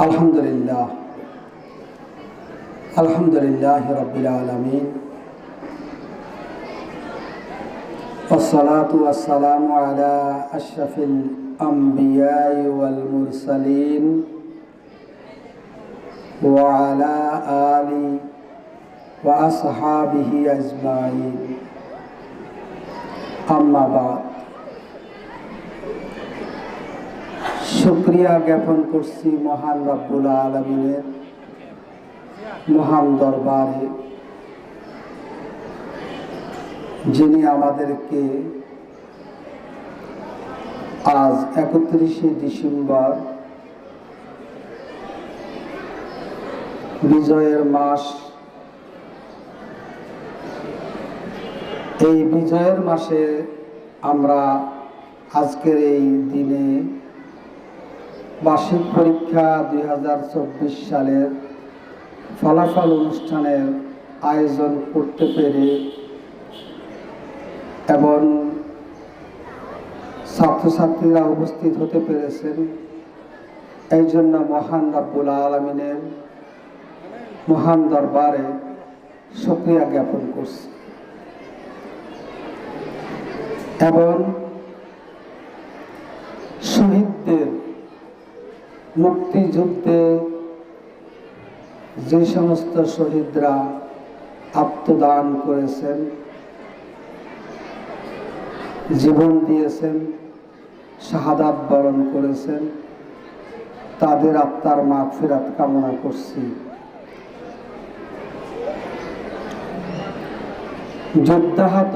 الحمد لله. الحمد لله رب العالمين. والصلاة والسلام على أشرف الأنبياء والمرسلين وعلى آل وأصحابه أجمعين. أما بعد. শুক্রিয়া জ্ঞাপন করছি মহান রব্বুল আলমিনের মহান দরবারে, যিনি আমাদেরকে আজ একত্রিশে ডিসেম্বর বিজয়ের মাস, এই বিজয়ের মাসে আমরা আজকের এই দিনে বার্ষিক পরীক্ষা দুই হাজার চব্বিশ সালের ফলাফল অনুষ্ঠানের আয়োজন করতে পেরে এবং ছাত্রছাত্রীরা উপস্থিত হতে পেরেছেন। এই জন্য মহান রাব্বুল আলমিনের মহান দরবারে সক্রিয়া জ্ঞাপন করছি। এবং শহীদদের মুক্তিযুদ্ধে যে সমস্ত শহীদরা আত্মদান করেছেন, জীবন দিয়েছেন, শাহাদাত বরণ করেছেন, তাদের আত্মার মাগ ফেরাত কামনা করছি। যোদ্ধাহাত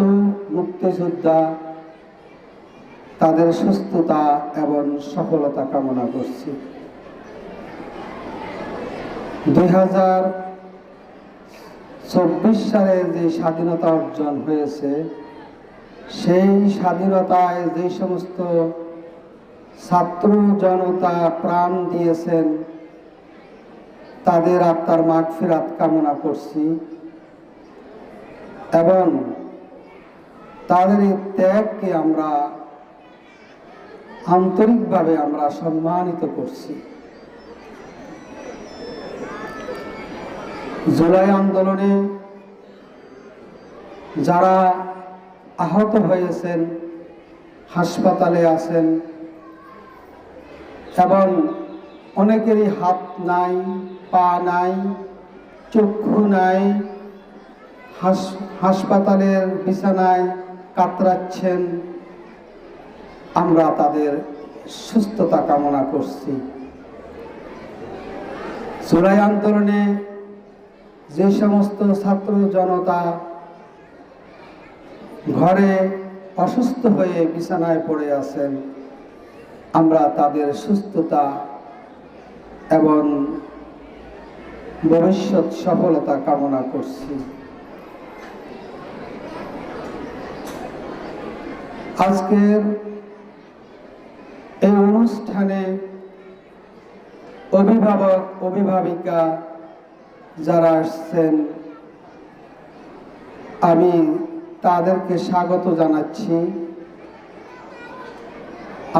মুক্তিযোদ্ধা তাদের সুস্থতা এবং সফলতা কামনা করছি। দুই হাজার চব্বিশ সালে যে স্বাধীনতা অর্জন হয়েছে, সেই স্বাধীনতায় যে সমস্ত ছাত্র জনতা প্রাণ দিয়েছেন, তাদের আত্মার মাঠ ফেরাত কামনা করছি এবং তাদের এই ত্যাগকে আমরা আন্তরিকভাবে আমরা সম্মানিত করছি। জুলাই আন্দোলনে যারা আহত হয়েছেন, হাসপাতালে আছেন এবং অনেকেরই হাত নাই, পা নাই, চক্ষু নাই হাসপাতালের বিছানায় কাতরাচ্ছেন, আমরা তাদের সুস্থতা কামনা করছি। জুলাই আন্দোলনে যে সমস্ত ছাত্র জনতা ঘরে অসুস্থ হয়ে বিছানায় পড়ে আছেন, আমরা তাদের সুস্থতা এবং ভবিষ্যৎ সফলতা কামনা করছি। আজকের এই অনুষ্ঠানে অভিভাবক, অভিভাবিকা যারা আসছেন, আমি তাদেরকে স্বাগত জানাচ্ছি।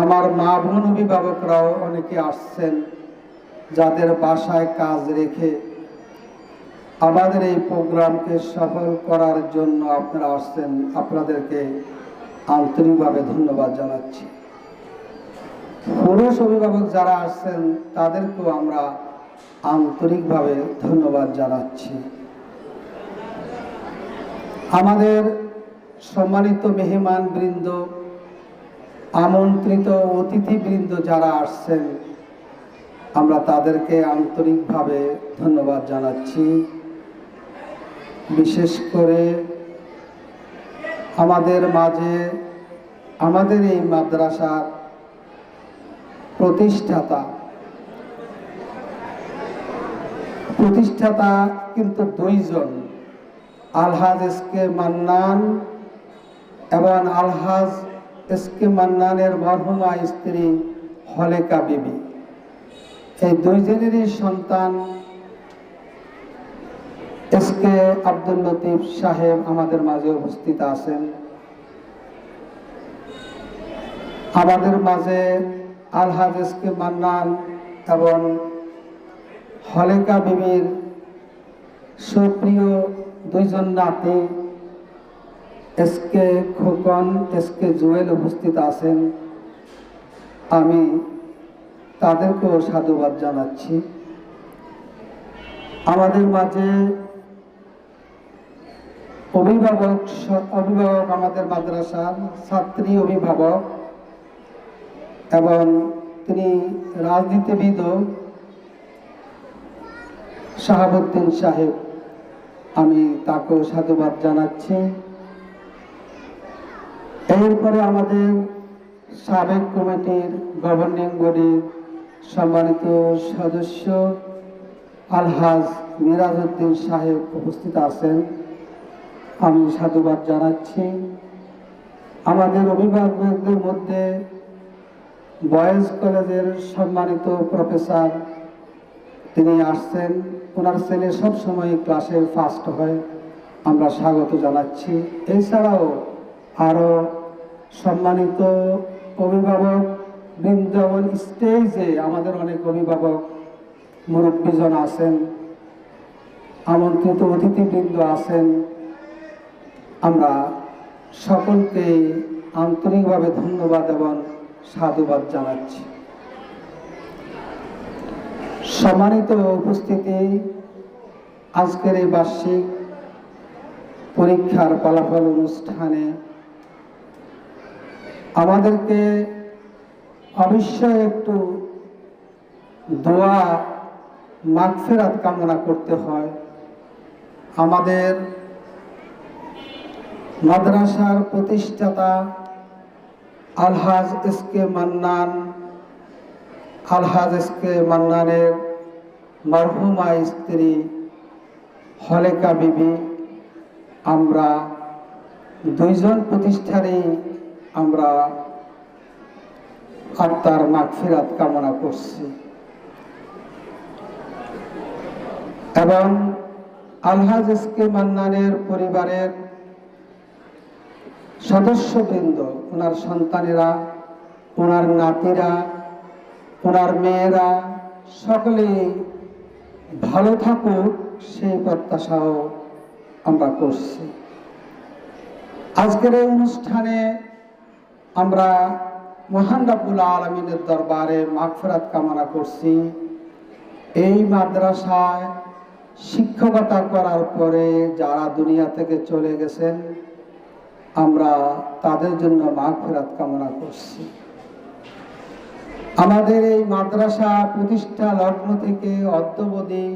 আমার মা বোন অভিভাবকরাও অনেকে আসছেন, যাদের বাসায় কাজ রেখে। আমাদের এই প্রোগ্রামকে সফল করার জন্য আপনারা আসছেন, আপনাদেরকে আন্তরিকভাবে ধন্যবাদ জানাচ্ছি। পুরুষ অভিভাবক যারা আসছেন, তাদেরকেও আমরা আন্তরিকভাবে ধন্যবাদ জানাচ্ছি। আমাদের সম্মানিত মেহমান বৃন্দ, আমন্ত্রিত অতিথিবৃন্দ যারা আসছেন, আমরা তাদেরকে আন্তরিকভাবে ধন্যবাদ জানাচ্ছি। বিশেষ করে আমাদের মাঝে, আমাদের এই মাদ্রাসার প্রতিষ্ঠাতা প্রতিষ্ঠাতা কিন্তু দুইজন। আলহাজ এস কে মান্নান এবং আলহাজ এস কে মান্নানের মরহুমা স্ত্রী হলেকা বিবি। এই দুইজনেরই সন্তান এস কে আব্দুল লতিফ সাহেব আমাদের মাঝে উপস্থিত আছেন। আমাদের মাঝে আলহাজ এসকে মান্নান এবং হলেকা বিবির সুপ্রিয় দুইজন নাতি, এসকে খোকন, এসকে জুয়েল উপস্থিত আছেন। আমি তাদেরকেও সাধুবাদ জানাচ্ছি। আমাদের মাঝে অভিভাবক অভিভাবক আমাদের মাদ্রাসার ছাত্রী অভিভাবক এবং তিনি রাজনীতিবিদও। শাহাবুদ্দিন সাহেব, আমি তাকেও সাধুবাদ জানাচ্ছি। এরপরে আমাদের সাবেক কমিটির গভর্নিং বডির সম্মানিত সদস্য আলহাজ মিরাজউদ্দিন সাহেব উপস্থিত আছেন। আমি সাধুবাদ জানাচ্ছি। আমাদের অভিভাবকদের মধ্যে বয়েজ কলেজের সম্মানিত প্রফেসর তিনি আসছেন। ওনার ছেলে সবসময় ক্লাসে ফার্স্ট হয়। আমরা স্বাগত জানাচ্ছি। এছাড়াও আরও সম্মানিত অভিভাবক বৃন্দাবন স্টেজে আমাদের অনেক অভিভাবক মুরব্বীজন আছেন। আমন্ত্রিত অতিথিবৃন্দ আছেন। আমরা সকলকে আন্তরিকভাবে ধন্যবাদ এবং সাধুবাদ জানাচ্ছি। সম্মানিত উপস্থিতি, আজকের এই বার্ষিক পরীক্ষার ফলাফল অনুষ্ঠানে আমাদেরকে অবশ্যই একটু দোয়া, মাগফেরাত কামনা করতে হয়। আমাদের মাদ্রাসার প্রতিষ্ঠাতা আলহাজ এস কে মান্নান, আলহাজ এস কে মান্নানের মরহুমা স্ত্রী হলেকা বিবি, আমরা দুইজন প্রতিষ্ঠানেই আমরা আত্মার মাগফিরাত কামনা করছি। এবং আলহাজ এস কে মান্নানের পরিবারের সদস্যবৃন্দ, ওনার সন্তানেরা, ওনার নাতিরা, ওনার মেয়েরা, সকলেই ভালো থাকুক, সেই প্রত্যাশাও আমরা করছি। আজকের এই অনুষ্ঠানে আমরা মহান রাব্বুল আলমিনের দরবারে মাগফেরাত কামনা করছি। এই মাদ্রাসায় শিক্ষকতা করার পরে যারা দুনিয়া থেকে চলে গেছেন, আমরা তাদের জন্য মাগফেরাত কামনা করছি। আমাদের এই মাদ্রাসা প্রতিষ্ঠা লগ্ন থেকে অদ্যবধি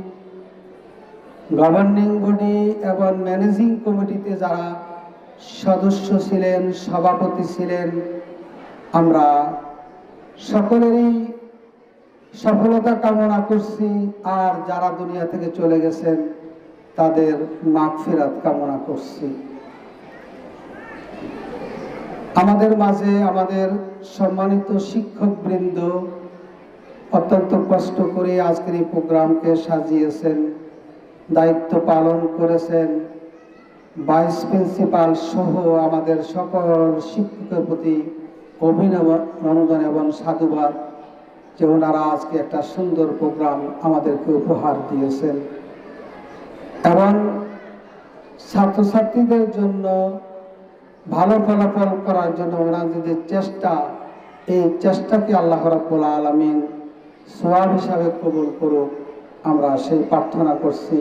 গভর্নিং বডি এবং ম্যানেজিং কমিটিতে যারা সদস্য ছিলেন, সভাপতি ছিলেন, আমরা সকলেরই সফলতা কামনা করছি। আর যারা দুনিয়া থেকে চলে গেছেন, তাদের মাগফিরাত কামনা করছি। আমাদের মাঝে আমাদের সম্মানিত শিক্ষকবৃন্দ অত্যন্ত কষ্ট করে আজকের এই প্রোগ্রামকে সাজিয়েছেন, দায়িত্ব পালন করেছেন। ভাইস প্রিন্সিপাল সহ আমাদের সকল শিক্ষকের প্রতি অভিনন্দন এবং সাধুবাদ যে ওনারা আজকে একটা সুন্দর প্রোগ্রাম আমাদেরকে উপহার দিয়েছেন। এবং ছাত্রছাত্রীদের জন্য ভালো ফলাফল করার জন্য ওনাদের যে চেষ্টা, এই চেষ্টাকে আল্লাহ রাব্বুল আলমিন সোয়াব হিসাবে কবুল করুক, আমরা সেই প্রার্থনা করছি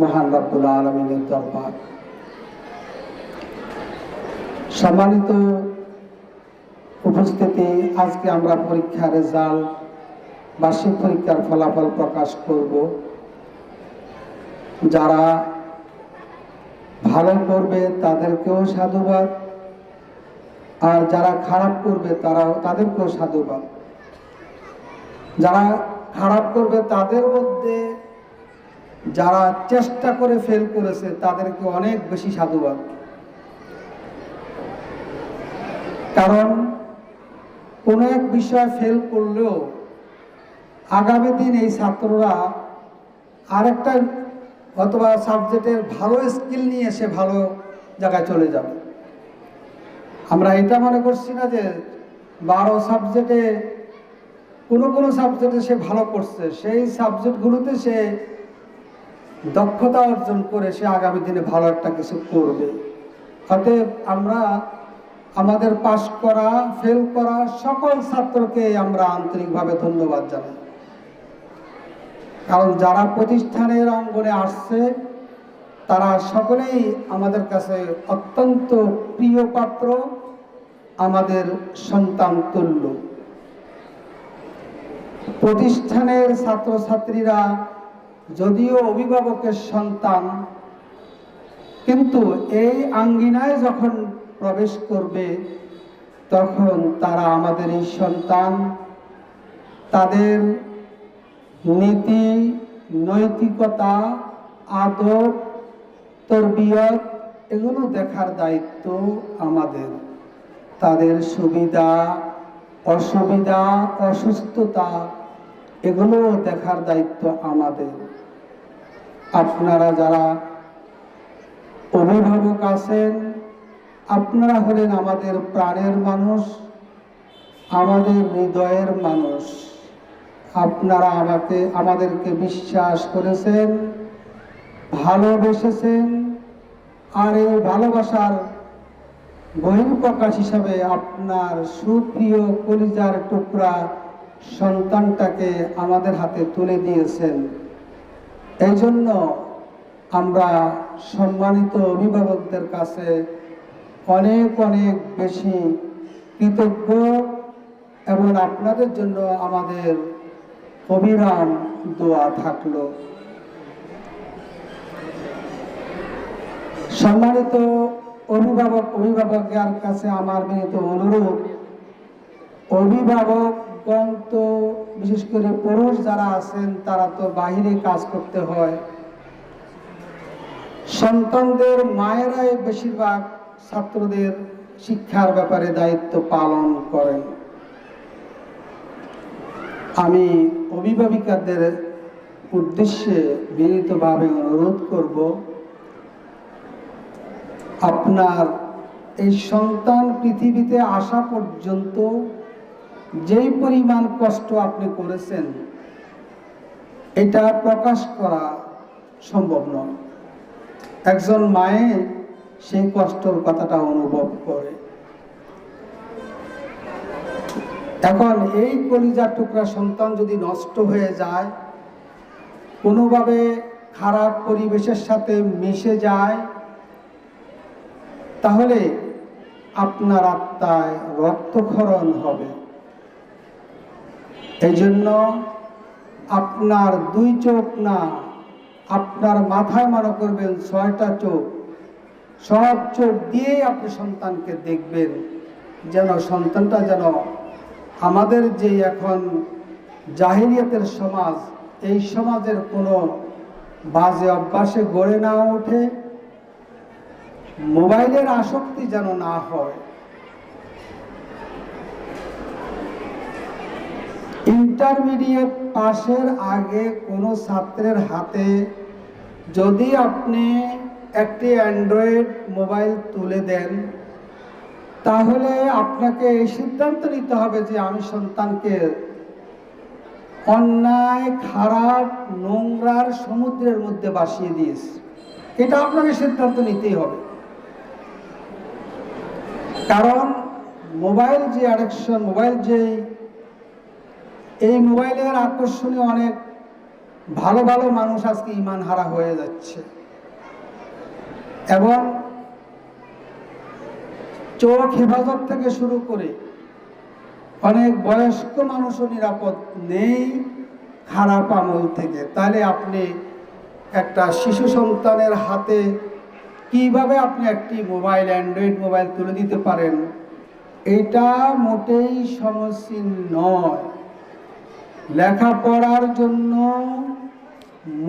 মহান রাব্বুল আলমিনের দরবার। সম্মানিত উপস্থিতি, আজকে আমরা পরীক্ষার রেজাল্ট, বার্ষিক পরীক্ষার ফলাফল প্রকাশ করব। যারা ভালো করবে, তাদেরকেও সাধুবাদ। আর যারা খারাপ করবে, তারাও তাদেরকেও সাধুবাদ। যারা খারাপ করবে, তাদের মধ্যে যারা চেষ্টা করে ফেল করেছে, তাদেরকে অনেক বেশি সাধুবাদ। কারণ কোনো এক বিষয় ফেল করলেও আগামী দিন এই ছাত্ররা আরেকটা অথবা সাবজেক্টের ভালো স্কিল নিয়ে সে ভালো জায়গায় চলে যাবে। আমরা এটা মনে করছি না যে বারো সাবজেক্টে কোনো কোনো সাবজেক্টে সে ভালো করছে, সেই সাবজেক্টগুলোতে সে দক্ষতা অর্জন করে সে আগামী দিনে ভালো একটা কিছু করবে। অতএব আমরা আমাদের পাশ করা ফেল করা সকল ছাত্রকে আমরা আন্তরিকভাবে ধন্যবাদ জানাই। কারণ যারা প্রতিষ্ঠানের অঙ্গনে আসছে, তারা সকলেই আমাদের কাছে অত্যন্ত প্রিয় পাত্র, আমাদের সন্তান তুল্য। প্রতিষ্ঠানের ছাত্রছাত্রীরা যদিও অভিভাবকের সন্তান, কিন্তু এই আঙ্গিনায় যখন প্রবেশ করবে, তখন তারা আমাদের এই সন্তান, তাদের নীতি, নৈতিকতা, আদব, তরবিয়ত, এগুলো দেখার দায়িত্ব আমাদের। তাদের সুবিধা, অসুবিধা, অসুস্থতা, এগুলো দেখার দায়িত্ব আমাদের। আপনারা যারা অভিভাবক আছেন, আপনারা হলেন আমাদের প্রাণের মানুষ, আমাদের হৃদয়ের মানুষ। আপনারা আমাকে, আমাদেরকে বিশ্বাস করেছেন, ভালোবেসেছেন, আর এই ভালোবাসার বহিঃপ্রকাশ হিসাবে আপনার সুপ্রিয় কলিজার টুকরা সন্তানটাকে আমাদের হাতে তুলে দিয়েছেন। এই জন্য আমরা সম্মানিত অভিভাবকদের কাছে অনেক অনেক বেশি কৃতজ্ঞ এবং আপনাদের জন্য আমাদের অবিরাম দোয়া থাকল। সম্মানিত অভিভাবক, অভিভাবকের কাছে আমার বিনীত অনুরোধ অভিভাবকগণ তো, বিশেষ করে পুরুষ যারা আছেন, তারা তো বাহিরে কাজ করতে হয়। সন্তানদের, মায়েরাই বেশিরভাগ ছাত্রদের শিক্ষার ব্যাপারে দায়িত্ব পালন করেন। আমি অভিভাবিকাদের উদ্দেশ্যে বিনীতভাবে অনুরোধ করব, আপনার এই সন্তান পৃথিবীতে আসা পর্যন্ত যেই পরিমাণ কষ্ট আপনি করেছেন, এটা প্রকাশ করা সম্ভব নয়। একজন মায়ে সেই কষ্টর কথাটা অনুভব করে। এখন এই কলিজার টুকরা সন্তান যদি নষ্ট হয়ে যায়, কোনোভাবে খারাপ পরিবেশের সাথে মিশে যায়, তাহলে আপনার আত্মায় রক্তক্ষরণ হবে। এই জন্য আপনার দুই চোখ না, আপনার মাথায় মনে করবেন ছয়টা চোখ। সব চোখ দিয়েই আপনি সন্তানকে দেখবেন, যেন সন্তানটা যেন আমাদের যে এখন জাহিরিয়াতের সমাজ, এই সমাজের কোনো বাজে অভ্যাসে গড়ে না ওঠে, মোবাইলের আসক্তি যেন না হয়। ইন্টারমিডিয়েট পাশের আগে কোনো ছাত্রের হাতে যদি আপনি একটি অ্যান্ড্রয়েড মোবাইল তুলে দেন তাহলে আপনাকে এই সিদ্ধান্ত নিতে হবে যে আমি সন্তানকে অন্যায়, খারাপ, নোংরার সমুদ্রের মধ্যে বাসিয়ে দিয়েছি। এটা আপনাকে সিদ্ধান্ত নিতেই হবে। কারণ মোবাইল যে অ্যাডিকশন মোবাইল যে এই মোবাইলের আকর্ষণে অনেক ভালো ভালো মানুষ আজকে ইমান হারা হয়ে যাচ্ছে। এবং চোখ হেফাজত থেকে শুরু করে অনেক বয়স্ক মানুষও নিরাপদ নেই, খারাপ আমল থেকে। তাহলে আপনি একটা শিশু সন্তানের হাতে কীভাবে আপনি একটি মোবাইল, অ্যান্ড্রয়েড মোবাইল তুলে দিতে পারেন? এটা মোটেই সমসীন নয়। লেখাপড়ার জন্য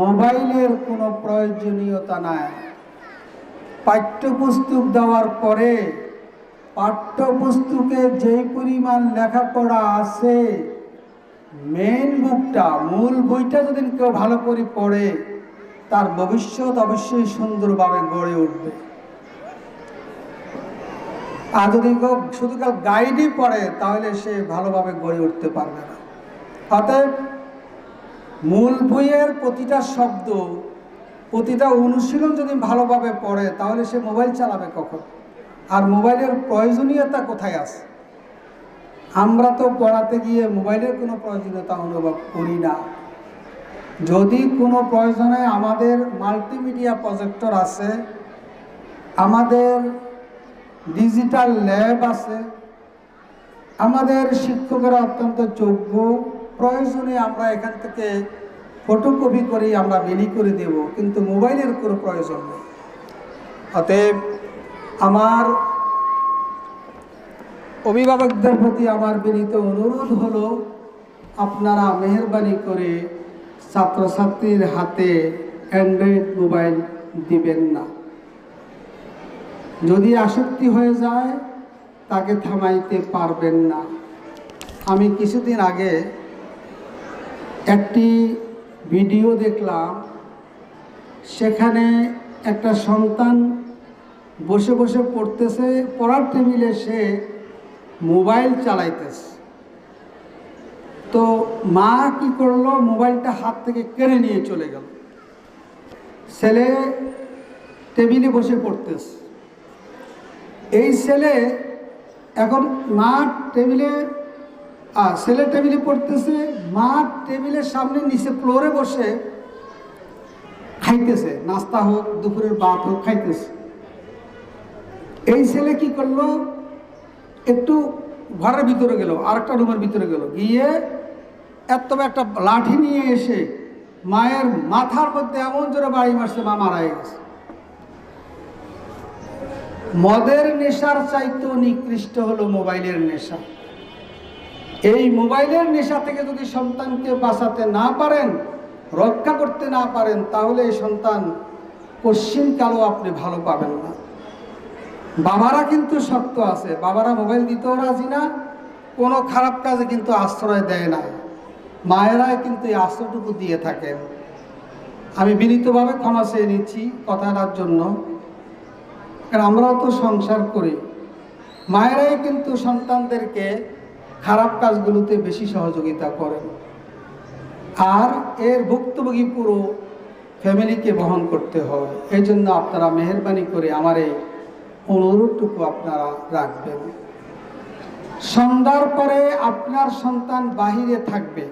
মোবাইলের কোনো প্রয়োজনীয়তা নাই। পাঠ্যপুস্তক দেওয়ার পরে পাঠ্যপুস্তকে যেই পরিমাণ লেখাপড়া আছে মেন বুকটা মূল বইটা যদি কেউ ভালো করে পড়ে, তার ভবিষ্যৎ অবশ্যই সুন্দরভাবে গড়ে উঠবে। আর যদি কেউ শুধু কাল গাইডই পড়ে, তাহলে সে ভালোভাবে গড়ে উঠতে পারবে না। অতএব, মূল বইয়ের প্রতিটা শব্দ, প্রতিটা অনুশীলন যদি ভালোভাবে পড়ে, তাহলে সে মোবাইল চালাবে কখন? আর মোবাইলের প্রয়োজনীয়তা কোথায় আছে? আমরা তো পড়াতে গিয়ে মোবাইলের কোনো প্রয়োজনীয়তা অনুভব করি না। যদি কোনো প্রয়োজনে আমাদের মাল্টিমিডিয়া প্রজেক্টর আছে, আমাদের ডিজিটাল ল্যাব আছে, আমাদের শিক্ষকেরা অত্যন্ত যোগ্য, প্রয়োজনে আমরা এখান থেকে ফটোকপি করে আমরা বিলি করে দেব, কিন্তু মোবাইলের কোনো প্রয়োজন নেই। অতএব আমার অভিভাবকদের প্রতি আমার বিনীত অনুরোধ হলো, আপনারা মেহরবানি করে ছাত্রছাত্রীর হাতে অ্যান্ড্রয়েড মোবাইল দিবেন না। যদি আসক্তি হয়ে যায়, তাকে থামাইতে পারবেন না। আমি কিছুদিন আগে একটি ভিডিও দেখলাম, সেখানে একটা সন্তান বসে বসে পড়তেছে, পড়ার টেবিলে সে মোবাইল চালাইতেছে। তো মা কি করল? মোবাইলটা হাত থেকে কেড়ে নিয়ে চলে গেল। ছেলে টেবিলে বসে পড়তেছে। এই ছেলে এখন মা টেবিলে ছেলে টেবিলে পড়তেছে, মা টেবিলের সামনে নিচে ফ্লোরে বসে খাইতেছে। নাস্তা হোক, দুপুরের ভাত হোক, খাইতেছে। এই ছেলে কি করল? একটু ঘরের ভিতরে গেল, আরেকটা রুমের ভিতরে গেল। গিয়ে এত একটা লাঠি নিয়ে এসে মায়ের মাথার মধ্যে এমন জোরে বাড়ি মারছে, মা মারা গেছে। মদের নেশার চাইতেও নিকৃষ্ট হলো মোবাইলের নেশা। এই মোবাইলের নেশা থেকে যদি সন্তানকে বাঁচাতে না পারেন, রক্ষা করতে না পারেন, তাহলে এই সন্তান পশ্চিমকালও আপনি ভালো পাবেন না। বাবারা কিন্তু শক্ত আছে। বাবারা মোবাইল দিতেও রাজি না, কোনো খারাপ কাজে কিন্তু আশ্রয় দেয় না। মায়েরাই কিন্তু এই আশ্রয়টুকু দিয়ে থাকেন। আমি বিনীতভাবে ক্ষমা চেয়ে নিচ্ছি কথাটার জন্য। কারণ আমরাও তো সংসার করি। মায়েরাই কিন্তু সন্তানদেরকে খারাপ কাজগুলোতে বেশি সহযোগিতা করেন। আর এর ভুক্তভোগী পুরো ফ্যামিলিকে বহন করতে হয়। এই জন্য আপনারা মেহরবানি করে আমার এই অনুরোধটুকু আপনারা রাখবেন। সন্ধ্যার পরে আপনার সন্তান বাহিরে থাকবে।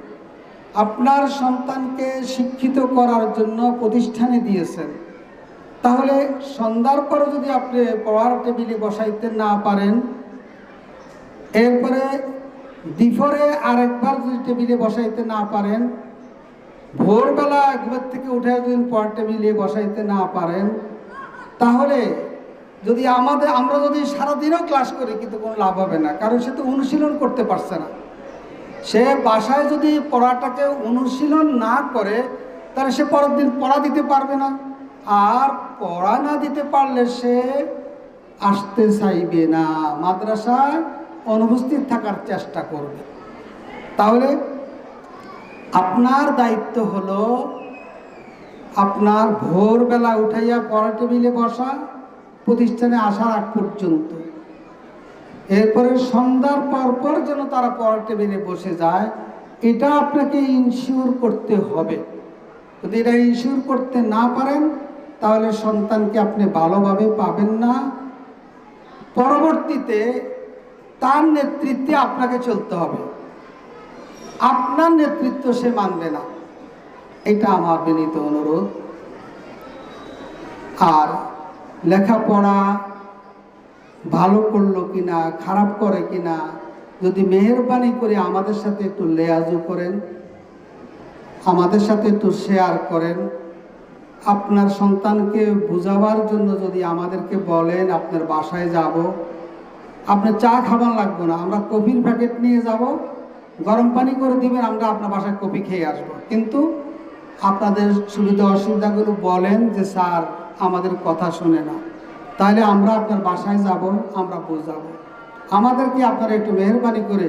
আপনার সন্তানকে শিক্ষিত করার জন্য প্রতিষ্ঠানে দিয়েছেন। তাহলে সন্ধ্যার পরে যদি আপনি পড়ার টেবিলে বসাইতে না পারেন, এরপরে দ্বিপরে আরেকবার যদি টেবিলে বসাইতে না পারেন, ভোরবেলা ঘুমের থেকে উঠে যদি পড়ার টেবিলে বসাইতে না পারেন, তাহলে যদি আমাদের, আমরা যদি সারাদিনও ক্লাস করি, কিন্তু কোনো লাভ হবে না। কারণ সে তো অনুশীলন করতে পারছে না। সে বাসায় যদি পড়াটাকে অনুশীলন না করে, তাহলে সে পরের দিন পড়া দিতে পারবে না। আর পড়া না দিতে পারলে সে আসতে চাইবে না। মাদ্রাসায় অনুপস্থিত থাকার চেষ্টা করবে। তাহলে আপনার দায়িত্ব হলো আপনার ভোরবেলা উঠাইয়া পড়া টেবিলে বসা প্রতিষ্ঠানে আসার আগ পর্যন্ত। এরপরে সন্ধ্যার পর পর যেন তারা পড়ার টেবিলে বসে যায়, এটা আপনাকে ইনশিওর করতে হবে। যদি এটা ইনশিওর করতে না পারেন, তাহলে সন্তানকে আপনি ভালোভাবে পাবেন না। পরবর্তীতে তার নেতৃত্বে আপনাকে চলতে হবে। আপনার নেতৃত্ব সে মানবে না। এটা আমার বিনীত অনুরোধ। আর লেখাপড়া ভালো করল কিনা, খারাপ করে কিনা, যদি মেহরবানি করে আমাদের সাথে একটু লেয়াজু করেন, আমাদের সাথে একটু শেয়ার করেন, আপনার সন্তানকে বোঝাবার জন্য যদি আমাদেরকে বলেন, আপনার বাসায় যাব আপনি চা খাবার লাগবে না, আমরা কফির প্যাকেট নিয়ে যাব, গরম পানি করে দিবেন, আমরা আপনার বাসায় কফি খেয়ে আসব। কিন্তু আপনাদের সুবিধা অসুবিধাগুলো বলেন যে, স্যার আমাদের কথা শোনে না। তাহলে আমরা আপনার বাসায় যাব, আমরা বোঝাবো। আমাদেরকে আপনারা একটু মেহরবানি করে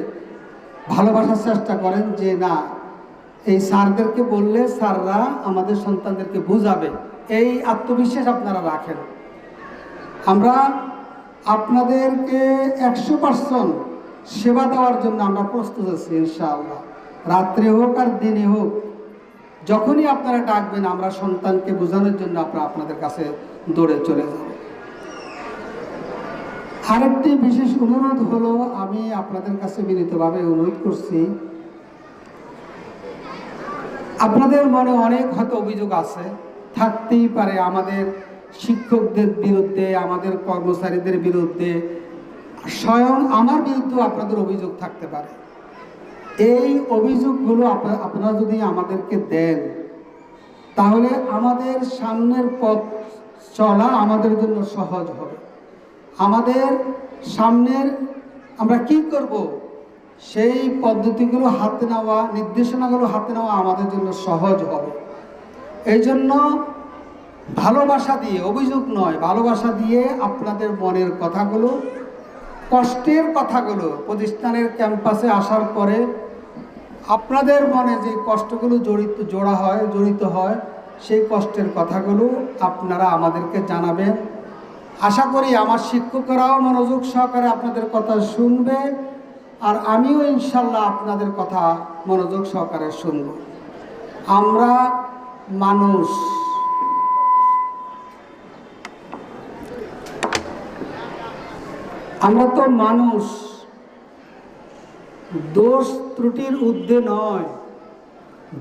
ভালোবাসার চেষ্টা করেন যে, না, এই স্যারদেরকে বললে স্যাররা আমাদের সন্তানদেরকে বুঝাবে। এই আত্মবিশ্বাস আপনারা রাখেন। আমরা আপনাদেরকে একশো পার্সেন্ট সেবা দেওয়ার জন্য আমরা প্রস্তুত আছি, ইনশাআল্লাহ। রাত্রে হোক আর দিনে হোক যখনই আপনারা ডাকবেন, আমরা সন্তানকে বোঝানোর জন্য আমরা আপনাদের কাছে দৌড়ে চলে যাব। আরেকটি বিশেষ অনুরোধ হলো, আমি আপনাদের কাছে বিনীতভাবে অনুরোধ করছি, আপনাদের মনে অনেক হয়তো অভিযোগ আছে, থাকতেই পারে আমাদের শিক্ষকদের বিরুদ্ধে, আমাদের কর্মচারীদের বিরুদ্ধে, স্বয়ং আমার বিরুদ্ধেও আপনাদের অভিযোগ থাকতে পারে। এই অভিযোগগুলো আপনা- আপনারা যদি আমাদেরকে দেন, তাহলে আমাদের সামনের পথ চলা আমাদের জন্য সহজ হবে। আমাদের সামনের আমরা কি করব? সেই পদ্ধতিগুলো হাতে নেওয়া, নির্দেশনাগুলো হাতে নেওয়া আমাদের জন্য সহজ হবে। এই জন্য ভালোবাসা দিয়ে, অভিযোগ নয়, ভালোবাসা দিয়ে আপনাদের মনের কথাগুলো, কষ্টের কথাগুলো, প্রতিষ্ঠানের ক্যাম্পাসে আসার পরে আপনাদের মনে যে কষ্টগুলো জড়িত, জোড়া হয়, জড়িত হয়, সেই কষ্টের কথাগুলো আপনারা আমাদেরকে জানাবেন। আশা করি আমার শিক্ষকরাও মনোযোগ সহকারে আপনাদের কথা শুনবে আর আমিও ইনশাল্লাহ আপনাদের কথা মনোযোগ সহকারে শুনব। আমরা মানুষ। আমরা তো মানুষ। দোষ ত্রুটির ঊর্ধ্বে নয়,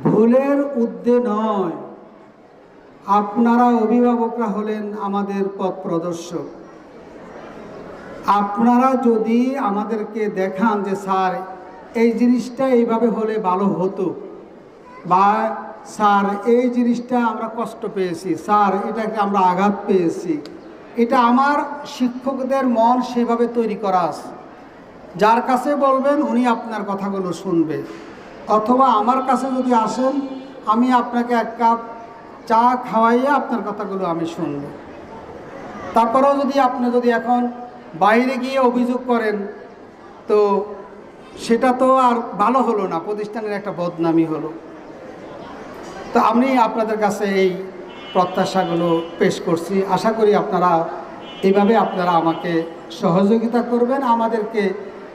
ভুলের ঊর্ধ্বে নয়। আপনারা অভিভাবকরা হলেন আমাদের পথ প্রদর্শক। আপনারা যদি আমাদেরকে দেখান যে, স্যার, এই জিনিসটা এইভাবে হলে ভালো হতো বা, স্যার, এই জিনিসটা আমরা কষ্ট পেয়েছি, স্যার, এটাকে আমরা আঘাত পেয়েছি। এটা আমার শিক্ষকদের মন সেভাবে তৈরি করা আছে। যার কাছে বলবেন উনি আপনার কথাগুলো শুনবে। অথবা আমার কাছে যদি আসেন, আমি আপনাকে এক কাপ চা খাওয়াইয়ে আপনার কথাগুলো আমি শুনব। তারপরেও যদি আপনি যদি এখন বাইরে গিয়ে অভিযোগ করেন, তো সেটা তো আর ভালো হলো না, প্রতিষ্ঠানের একটা বদনামি হলো। তো আমি আপনাদের কাছে এই প্রত্যাশাগুলো পেশ করছি। আশা করি আপনারা এইভাবে আপনারা আমাকে সহযোগিতা করবেন, আমাদেরকে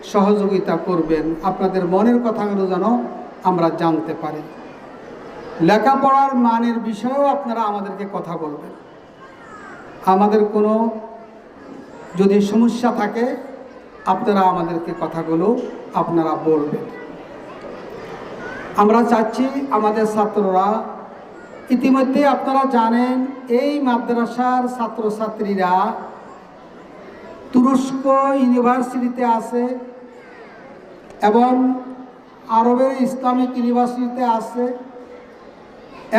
সহযোগিতা করবেন। আপনাদের মনের কথাগুলো যেন আমরা জানতে পারি। লেখাপড়ার মানের বিষয়েও আপনারা আমাদেরকে কথা বলবেন। আমাদের কোনো যদি সমস্যা থাকে, আপনারা আমাদেরকে কথাগুলো আপনারা বলবেন। আমরা চাচ্ছি আমাদের ছাত্ররা ইতিমধ্যে আপনারা জানেন, এই মাদ্রাসার ছাত্রছাত্রীরা তুরস্ক ইউনিভার্সিটিতে আছে। এবং আরবের ইসলামিক ইউনিভার্সিটিতে আছে,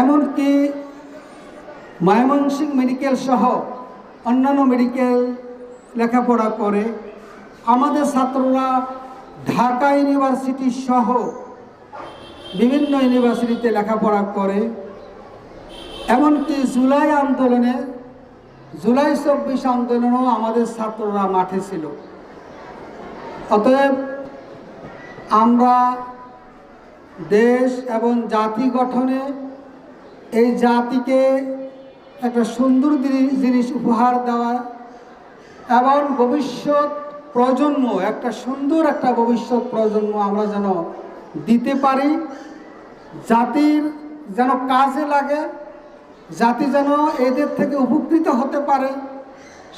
এমনকি ময়মনসিংহ মেডিকেল সহ অন্যান্য মেডিকেল লেখাপড়া করে। আমাদের ছাত্ররা ঢাকা ইউনিভার্সিটি সহ বিভিন্ন ইউনিভার্সিটিতে লেখাপড়া করে। এমনকি জুলাই আন্দোলনে, জুলাই চব্বিশ আন্দোলনেও আমাদের ছাত্ররা মাঠে ছিল। অতএব আমরা দেশ এবং জাতি গঠনে এই জাতিকে একটা সুন্দর জিনিস উপহার দেওয়া এবং ভবিষ্যৎ প্রজন্ম, একটা সুন্দর একটা ভবিষ্যৎ প্রজন্ম আমরা যেন দিতে পারি। জাতির যেন কাজে লাগে, জাতি যেন এদের থেকে উপকৃত হতে পারে,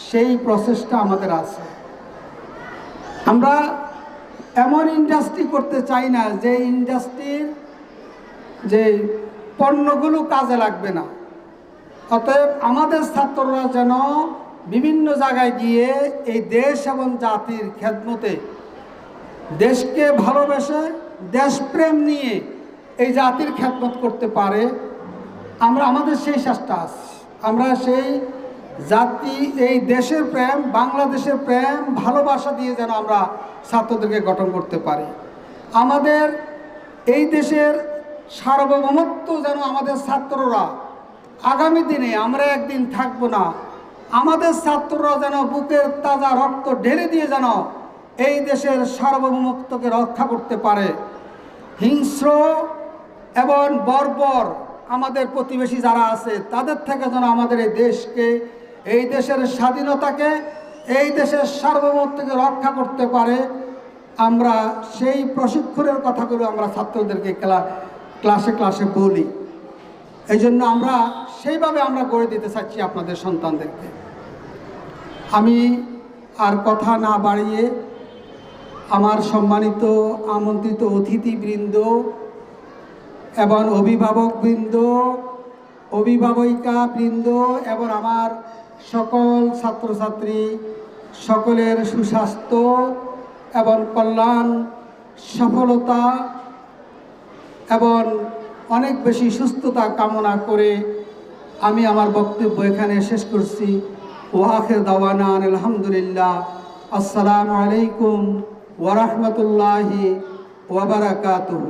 সেই প্রসেসটা আমাদের আছে। আমরা এমন ইন্ডাস্ট্রি করতে চাই না, যে ইন্ডাস্ট্রির যে পণ্যগুলো কাজে লাগবে না। অতএব আমাদের ছাত্ররা যেন বিভিন্ন জায়গায় গিয়ে এই দেশ এবং জাতির খেদমতে দেশকে ভালোবেসে দেশপ্রেম নিয়ে এই জাতির খেদমত করতে পারে। আমরা, আমাদের সেই চেষ্টা আছে। আমরা সেই জাতি, এই দেশের প্রেম, বাংলাদেশের প্রেম, ভালোবাসা দিয়ে যেন আমরা ছাত্রদেরকে গঠন করতে পারি। আমাদের এই দেশের সার্বভৌমত্ব যেন আমাদের ছাত্ররা আগামী দিনে আমরা একদিন থাকব না। আমাদের ছাত্ররা যেন বুকের তাজা রক্ত ঢেলে দিয়ে যেন এই দেশের সার্বভৌমত্বকে রক্ষা করতে পারে। হিংস্র এবং বর্বর আমাদের প্রতিবেশী যারা আছে, তাদের থেকে যেন আমাদের এই দেশকে এই দেশের স্বাধীনতাকে, এই দেশের সার্বভৌমত্বকে রক্ষা করতে পারে, আমরা সেই প্রশিক্ষণের কথাগুলো আমরা ছাত্রদেরকে ক্লা- ক্লাসে ক্লাসে বলি। এই জন্য আমরা সেইভাবে আমরা গড়ে দিতে চাচ্ছি আপনাদের সন্তানদেরকে। আমি আর কথা না বাড়িয়ে আমার সম্মানিত, আমন্ত্রিত অতিথিবৃন্দ এবং অভিভাবকবৃন্দ অভিভাবিকা বৃন্দ এবং আমার সকল ছাত্রছাত্রী, সকলের সুস্বাস্থ্য এবং কল্যাণ, সফলতা এবং অনেক বেশি সুস্থতা কামনা করে আমি আমার বক্তব্য এখানে শেষ করছি। ও আখের দাওয়ানান আলহামদুলিল্লাহ। আসসালামু আলাইকুম ওরহমতুল্লাহি ওবরাকাতুহু